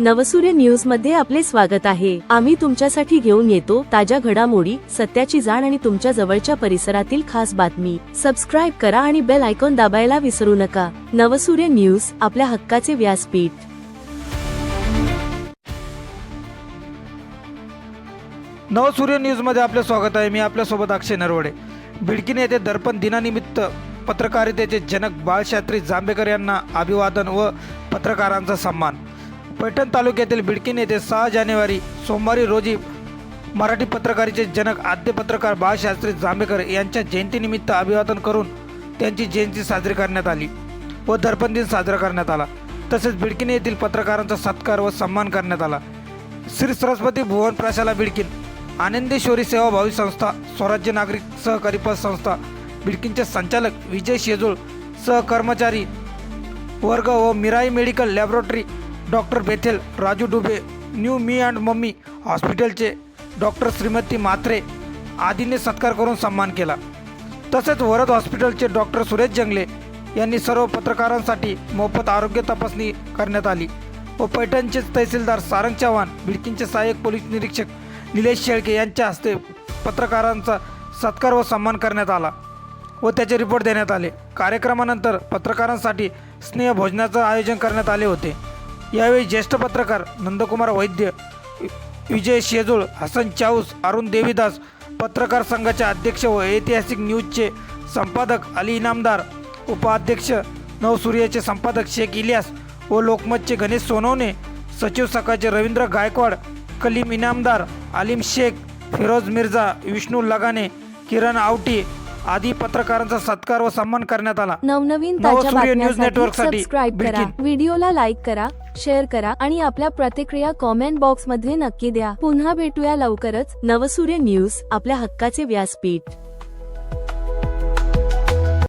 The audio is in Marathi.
नवसूर्य न्यूजमध्ये आपले स्वागत आहे. आम्ही तुमच्यासाठी घेऊन येतो ताज्या घडामोडी सत्याची जाण आणि तुमच्या जवळच्या परिसरातील खास बातमी. सबस्क्राईब करा आणि बेल आयकॉन दाबायला विसरू नका. नवसूर्य न्यूज आपल्या हक्काचे व्यासपीठ. नवसूर्य न्यूजमध्ये आपले स्वागत आहे. मी आपल्यासोबत अक्षय नरवडे. भिडकीने येथे दर्पण दिनानिमित्त पत्रकारितेचे जनक बाळशास्त्री जांभेकर यांना अभिवादन व पत्रकारांचा सन्मान. पैठण तालुक्यातील बिडकीन येथे सहा जानेवारी सोमवारी रोजी मराठी पत्रकारितेचे जनक आद्य पत्रकार बाळशास्त्री जांभेकर यांच्या जयंतीनिमित्त अभिवादन करून त्यांची जयंती साजरी करण्यात आली व दर्पण दिन साजरा करण्यात आला. तसेच बिडकीन येथील पत्रकारांचा सत्कार व सन्मान करण्यात आला. श्री सरस्वती भुवन प्राशाला बिडकीन आनंदेश्वरी सेवाभावी संस्था स्वराज्य नागरिक सहकारी पतसंस्था बिडकीनचे संचालक विजय शेजूळ सहकर्मचारी वर्ग व Mirai medical laboratory doctor Bethel Raju Dube new me and mummy हॉस्पिटलचे डॉक्टर श्रीमती मात्रे आदींनी सत्कार करून सन्मान केला. तसेच वरद हॉस्पिटलचे डॉक्टर सुरेश जंगले यांनी सर्व पत्रकारांसाठी मोफत आरोग्य तपासणी करण्यात आली व पैठणचे तहसीलदार सारंग चव्हाण बिडकीनचे सहाय्यक पोलीस निरीक्षक निलेश शेळके यांच्या हस्ते पत्रकारांचा सत्कार व सन्मान करण्यात आला व त्याचे रिपोर्ट देण्यात आले. कार्यक्रमानंतर पत्रकारांसाठी स्नेह भोजनाचं आयोजन करण्यात आले होते. यावेळी ज्येष्ठ पत्रकार नंदकुमार वैद्य विजय शेजूळ हसन चाऊस अरुण देवीदास पत्रकार संघाचे अध्यक्ष व ऐतिहासिक न्यूजचे संपादक अली इनामदार उपाध्यक्ष नवसूर्याचे संपादक शेख इलियास व लोकमतचे गणेश सोनवणे सचिव सकाळचे रवींद्र गायकवाड कलीम इनामदार आलिम शेख फिरोज मिर्झा विष्णू लगाने किरण आवटी आदी पत्रकारांचा सत्कार व सन्मान करण्यात आला. नवनवीन न्यूज करा. बिडकीन. व्हिडिओला लाईक करा. शेअर करा आणि आपल्या प्रतिक्रिया कॉमेंट बॉक्समध्ये नक्की द्या. पुन्हा भेटूया लवकरच नवसूर्य न्यूज आपल्या हक्काचे व्यासपीठ.